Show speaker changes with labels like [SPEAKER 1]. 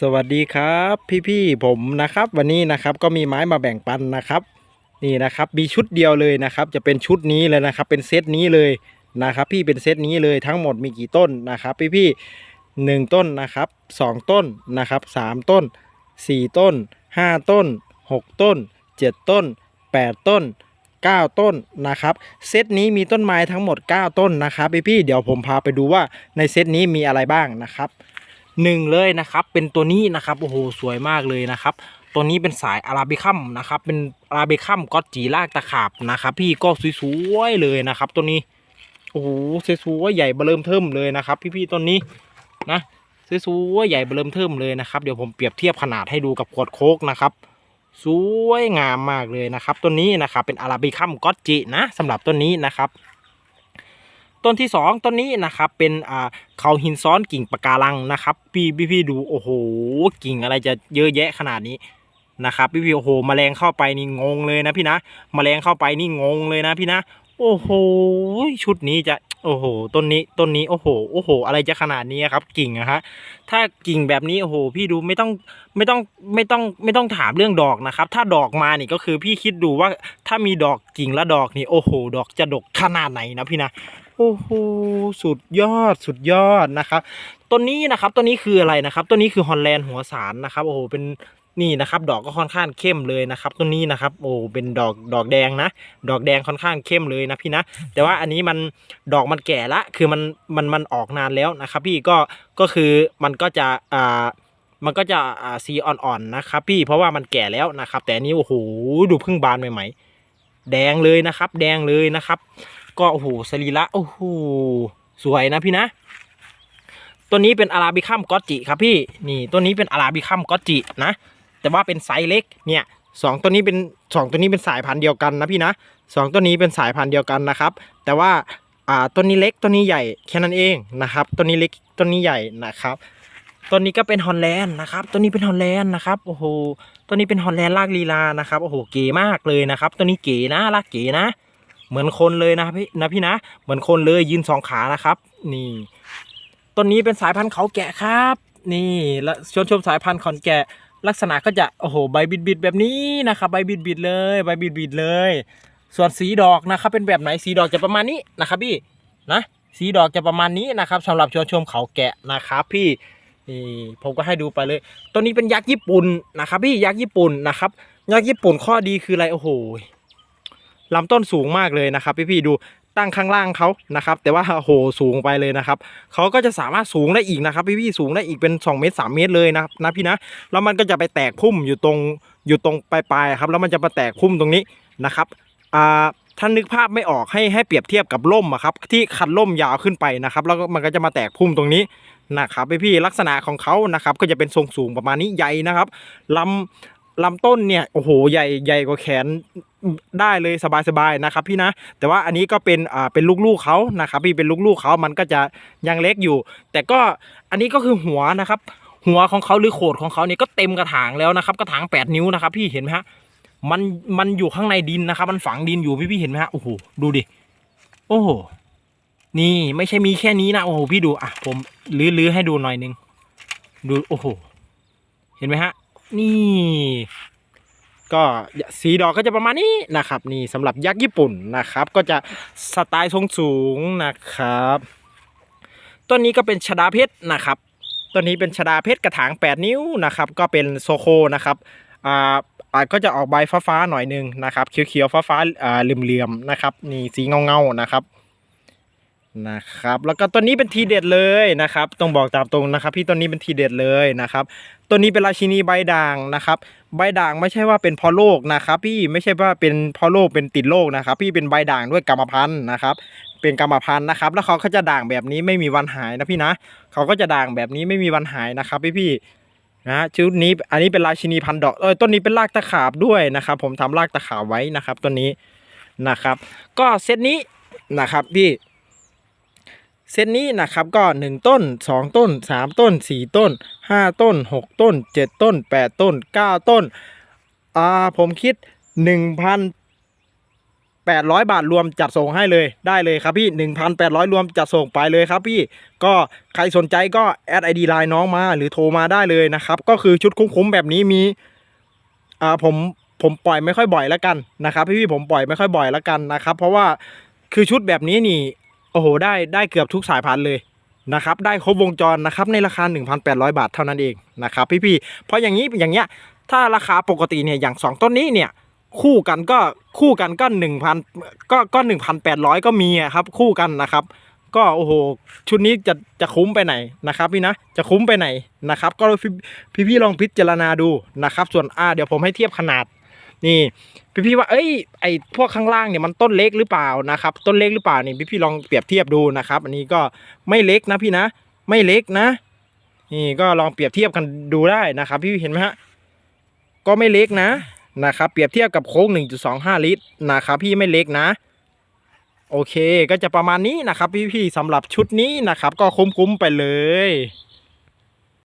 [SPEAKER 1] สวัสดีครับพี่ๆผมนะครับ วันนี้นะครับก็มีไม้มาแบ่งปันนะครับ นี่นะครับมีชุดเดียวเลยนะครับ จะเป็นชุดนี้เลยนะครับ เป็นเซตนี้เลยนะครับ พี่เป็นเซตนี้เลยทั้งหมดมีกี่ต้นนะครับ พี่ๆหนึ่งต้นนะครับสองต้นนะครับสามต้นสี่ต้นห้าต้นหกต้นเจ็ดต้นแปดต้น9 ต้นนะครับเซตนี้มีต้นไม้ทั้งหมด 9 ต้นนะครับพี่ๆเดี๋ยวผมพาไปดูว่าในเซตนี้มีอะไรบ้างนะครับ หนึ่งเลยนะครับ เป็นตัวนี้นะครับโอ้โหสวยมากเลยนะครับ ตัวนี้เป็นสายอาราบิคัมนะครับ เป็นอาราบิคัมก็อตจีลากตะขาบนะครับ พี่ก็สวยๆเลยนะครับ ตัวนี้โอ้โหสวยๆใหญ่เบอเริ่มเทิมเลยนะครับ พี่ๆต้นนี้นะสวยๆใหญ่เบอเริ่มเทิมเลยนะครับเดี๋ยวผมเปรียบเทียบขนาดให้ดูกับขวดโค้กนะครับสวยงามมากเลยนะครับต้นนี้นะครับเป็นอาราบิคัมก็อตจินะสำหรับต้นนี้นะครับ ต้นที่สองต้นนี้นะครับเป็นอ่าเขาหินซ้อนกิ่งปะการังนะครับ พี่พี่พี่ดูโอ้โหกิ่งอะไรจะเยอะแยะขนาดนี้นะครับพี่พี่โอ้โหแมลงเข้าไปนี่งงเลยนะพี่นะแมลงเข้าไปนี่งงเลยนะพี่นะโอ้โหชุดนี้จะโอ้โหต้นนี้ต้นนี้โอ้โหโอ้โห อะไรจะขนาดนี้ครับกิ่งอะฮะถ้ากิ่งแบบนี้โอ้โห พี่ดูไม่ต้องไม่ต้องไม่ต้องไม่ต้องถามเรื่องดอกนะครับ ถ้าดอกมานี่ก็คือพี่คิดดูว่าถ้ามีดอกกิ่งและดอกนี่โอ้โห ดอกจะดกขนาดไหนนะพี่นะ โอ้โหสุดยอดสุดยอดนะครับต้นนี้นะครับต้นนี้คืออะไรนะครับต้นนี้คือฮอลแลนด์หัวสารนะครับโอ้โหเป็นนี่นะครับดอกก็ค่อนข้างเข้มเลยนะครับต้นนี้นะครับโอ้เป็นดอกดอกแดงนะ ดอกแดงค่อนข้างเข้มเลยนะพี่นะ แต่ว่าอันนี้มันดอกมันแก่ละคือมันมันมันออกนานแล้วนะครับ พี่ก็ก็คือมันก็จะอ่ามันก็จะอ่าสีอ่อนๆนะครับ พี่เพราะว่ามันแก่แล้วนะครับ แต่อันนี้โอ้โหดูเพิ่งบานใหม่ๆแดงเลยนะครับ แดงเลยนะครับ ก็โอ้โหสรีระโอ้โหสวยนะพี่นะตัวนี้เป็นอาราบิคัมก็อจิครับพี่นี่ตัวนี้เป็นอาราบิคัมก็อจินะ แต่ว่าเป็นไซส์เล็กเนี่ยสองตัวนี้เป็นสองตัวนี้เป็นสายพันธุ์เดียวกันนะพี่นะสองตัวนี้เป็นสายพันธุ์เดียวกันนะครับ แต่ว่าอ่าตัวนี้เล็กตัวนี้ใหญ่แค่นั้นเองนะครับตัวนี้เล็กตัวนี้ใหญ่นะครับตัวนี้ก็เป็นฮอลแลนด์นะครับตัวนี้เป็นฮอลแลนด์นะครับโอ้โหตัวนี้เป็นฮอลแลนด์ลากลีลานะครับโอ้โหเก๋มากเลยนะครับ ตัวนี้เก๋นะลากเก๋นะ เหมือนคนเลยนะพี่นะพี่นะ เหมือนคนเลยยืนสองขานะครับ นี่ต้นนี้เป็นสายพันธุ์เขาแกะครับ นี่และชมชมสายพันธุ์ขอนแกะลักษณะก็จะโอ้โหใบบิดบิดๆแบบนี้นะครับ ใบบิดบิดๆเลยใบบิดบิดๆเลย ส่วนสีดอกนะครับ เป็นแบบไหนสีดอกจะประมาณนี้นะครับพี่นะสีดอกจะประมาณนี้นะครับสำหรับชมชมเขาแกะนะครับ พี่นี่ผมก็ให้ดูไปเลยตัวนี้เป็นยักษ์ญี่ปุ่นนะครับ พี่ยักษ์ญี่ปุ่นนะครับยักษ์ญี่ปุ่นข้อดีคืออะไรโอ้โห ลำต้นสูงมากเลยนะครับ พี่ๆดูตั้งข้างล่างเขานะครับ แต่ว่าโหสูงไปเลยนะครับเขาก็จะสามารถสูงได้อีกนะครับ พี่ๆสูงได้อีกเป็น 2 เมตร 3 เมตรเลยนะครับนะพี่นะแล้วมันก็จะไปแตกพุ่มอยู่ตรงอยู่ตรงปลายๆครับแล้วมันจะมาแตกพุ่มตรงนี้นะครับอ่าถ้านึกภาพไม่ออกให้ให้เปรียบเทียบกับล่มอะครับที่คันล่มยาวขึ้นไปนะครับ แล้วก็มันก็จะมาแตกพุ่มตรงนี้นะครับพี่ๆลักษณะของเขานะครับก็จะเป็นทรงสูงประมาณนี้ใหญ่นะครับลำ ลำต้นเนี่ยโอ้โหใหญ่ใหญ่กว่าแขนได้เลยสบายๆนะครับพี่นะ แต่ว่าอันนี้ก็เป็นอ่าเป็นลูกๆเขานะครับพี่เป็นลูกๆเขามันก็จะยังเล็กอยู่ แต่ก็อันนี้ก็คือหัวนะครับ หัวของเขาหรือโขดของเขาเนี่ยก็เต็มกระถางแล้วนะครับ กระถางแปดนิ้วนะครับ พี่เห็นไหมฮะมันมันอยู่ข้างในดินนะครับ มันฝังดินอยู่พี่พี่เห็นไหมฮะโอ้โหดูดิโอ้โหนี่ไม่ใช่มีแค่นี้นะโอ้โหพี่ดูอะผมลื้อๆให้ดูหน่อยนึงดูโอ้โหเห็นไหมฮะ นี่ ก็สีดอกก็จะประมาณนี้นะครับ นี่สำหรับยักษ์ญี่ปุ่นนะครับ ก็จะสไตล์ทรงสูงนะครับต้นนี้ก็เป็นชดาเพชรนะครับต้นนี้เป็นชดาเพชรกระถาง 8 นิ้วนะครับ ก็เป็นโซโคนะครับอ่าอ่าก็จะออกใบฟ้าๆหน่อยหนึงนะครับเขียวๆฟ้าๆอ่าเหลื่อมๆนะครับนี่สีเงาๆนะครับ นะครับแล้วก็ต้นนี้เป็นทีเด็ดเลยนะครับต้องบอกตามตรงนะครับ พี่ต้นนี้เป็นทีเด็ดเลยนะครับต้นนี้เป็นราชินีใบด่างนะครับใบด่างไม่ใช่ว่าเป็นพราะโรคนะครับ พี่ไม่ใช่ว่าเป็นพราะโรคเป็นติดโรคนะครับ พี่เป็นใบด่างด้วยกรรมพันธุ์นะครับ เป็นกรรมพันธุ์นะครับ แล้วเขาก็จะด่างแบบนี้ไม่มีวันหายนะพี่นะเขาก็จะด่างแบบนี้ไม่มีวันหายนะครับ พี่พี่นะชุดนี้อันนี้เป็นราชินีพันดอกเออต้นนี้เป็นรากตะขาบด้วยนะครับ ผมทำรากตะขาบไว้นะครับต้นนี้นะครับ ก็เซตนี้นะครับพี่ เซตนี้นะครับก็ 1 ต้น 2 ต้น 3 ต้น 4 ต้น 5 ต้น 6 ต้น 7 ต้น 8 ต้น 9 ต้นอ่าผมคิด 1,800 บาทรวมจัดส่งให้เลยได้เลยครับพี่ 1,800 รวมจัดส่งไปเลยครับพี่ก็ใครสนใจก็แอดไอดีไลน์น้องมาหรือโทรมาได้เลยนะครับก็คือชุดคุ้มๆแบบนี้มีอ่าผมผมปล่อยไม่ค่อยบ่อยแล้วกันนะครับพี่พี่ผมปล่อยไม่ค่อยบ่อยแล้วกันนะครับเพราะว่าคือชุดแบบนี้นี่ อ้โหได้ได้เกือบทุกสายพันธุ์เลยนะครับได้ครบวงจรนะครับในราคา 1,800 บาทเท่านั้นเองนะครับพี่ๆเพราะอย่างนี้อย่างเงี้ยถ้าราคาปกติเนี่ยอย่างสองต้นนี้เนี่ยคู่กันก็คู่กันก็หนึ่งพันก็ก็หนึ่งพันแปดร้อยก็มีครับคู่กันนะครับ ก็โอ้โหชุดนี้จะจะคุ้มไปไหนนะครับพี่นะจะคุ้มไปไหนนะครับก็พี่พี่ๆลองพิจารณาดูนะครับส่วนอ่าเดี๋ยวผมให้เทียบขนาด นี่พี่พี่ว่าเอ้ยไอพวกข้างล่างเนี่ยมันต้นเล็กหรือเปล่านะครับ ต้นเล็กหรือเปล่านี่พี่พี่ลองเปรียบเทียบดูนะครับ อันนี้ก็ไม่เล็กนะพี่นะ ไม่เล็กนะนี่ก็ลองเปรียบเทียบกันดูได้นะครับ พี่เห็นไหมฮะก็ไม่เล็กนะนะครับ เปรียบเทียบกับโค้ง 1.25 ลิตรนะครับพี่ไม่เล็กนะโอเคก็จะประมาณนี้นะครับ พี่ๆสำหรับชุดนี้นะครับ ก็คุ้มๆไปเลย